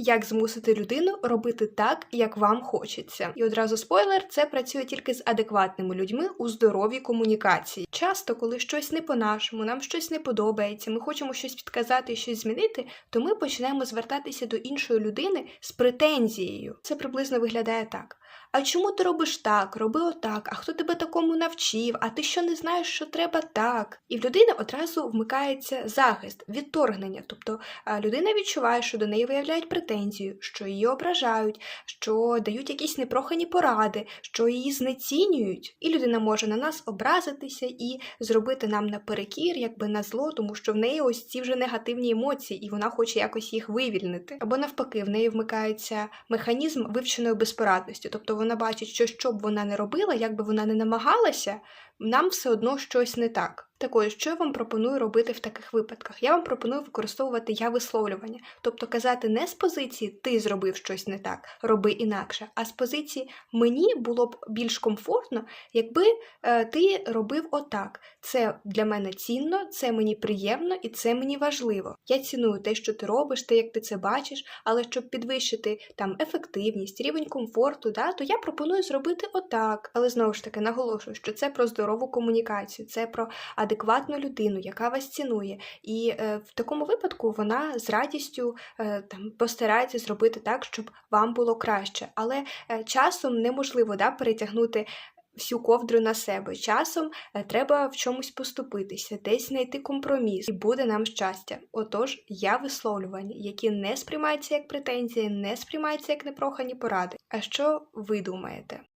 Як змусити людину робити так, як вам хочеться. І одразу спойлер, це працює тільки з адекватними людьми у здоровій комунікації. Часто, коли щось не по-нашому, нам щось не подобається, ми хочемо щось підказати, щось змінити, то ми починаємо звертатися до іншої людини з претензією. Це приблизно виглядає так. А чому ти робиш так? Роби отак. А хто тебе такому навчив? А ти що не знаєш, що треба так? І в людини одразу вмикається захист, відторгнення. Тобто людина відчуває, що до неї виявляють претензію, що її ображають, що дають якісь непрохані поради, що її знецінюють. І людина може на нас образитися і зробити нам наперекір, якби на зло, тому що в неї ось ці вже негативні емоції, і вона хоче якось їх вивільнити. Або навпаки, в неї вмикається механізм вивченої безпорадності. Тобто вона бачить, що що б вона не робила, як би вона не намагалася, нам все одно щось не так. Так ось, що я вам пропоную робити в таких випадках? Я вам пропоную використовувати я висловлювання, тобто казати не з позиції ти зробив щось не так, роби інакше, а з позиції мені було б більш комфортно, якби е, ти робив отак. Це для мене цінно, це мені приємно і це мені важливо. Я ціную те, що ти робиш, те, як ти це бачиш, але щоб підвищити там ефективність, рівень комфорту, да, то я пропоную зробити отак. Але знову ж таки наголошую, що це про здорову комунікацію, це про адекватну людину, яка вас цінує. І е, в такому випадку вона з радістю е, там постарається зробити так, щоб вам було краще. Але е, часом неможливо да, перетягнути. Всю ковдру на себе. Часом треба в чомусь поступитися, десь знайти компроміс, і буде нам щастя. Отож, я висловлювання, які не сприймаються як претензії, не сприймаються як непрохані поради. А що ви думаєте?